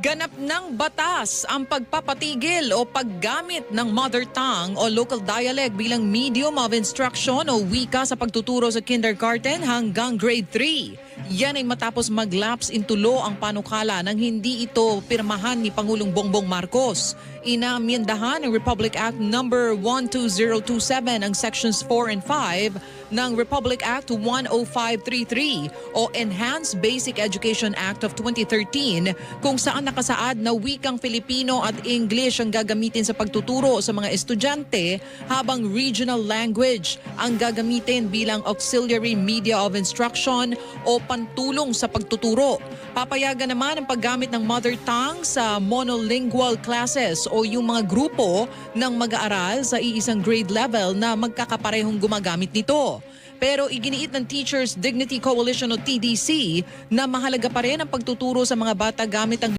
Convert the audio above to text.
Ganap ng batas ang pagpapatigil o paggamit ng mother tongue o local dialect bilang medium of instruction o wika sa pagtuturo sa kindergarten hanggang grade 3. Yan ay matapos maglapse in tulo ang panukala nang hindi ito pirmahan ni Pangulong Bongbong Marcos. Inamyendahan ng Republic Act No. 12027 ang Sections 4 and 5 ng Republic Act 10533 o Enhanced Basic Education Act of 2013 kung saan nakasaad na wikang Filipino at English ang gagamitin sa pagtuturo sa mga estudyante habang regional language ang gagamitin bilang auxiliary media of instruction o pantulong sa pagtuturo. Papayagan naman ang paggamit ng mother tongue sa monolingual classes o yung mga grupo ng mag-aaral sa iisang grade level na magkakaparehong gumagamit nito. Pero iginiit ng Teachers Dignity Coalition o TDC na mahalaga pa rin ang pagtuturo sa mga bata gamit ang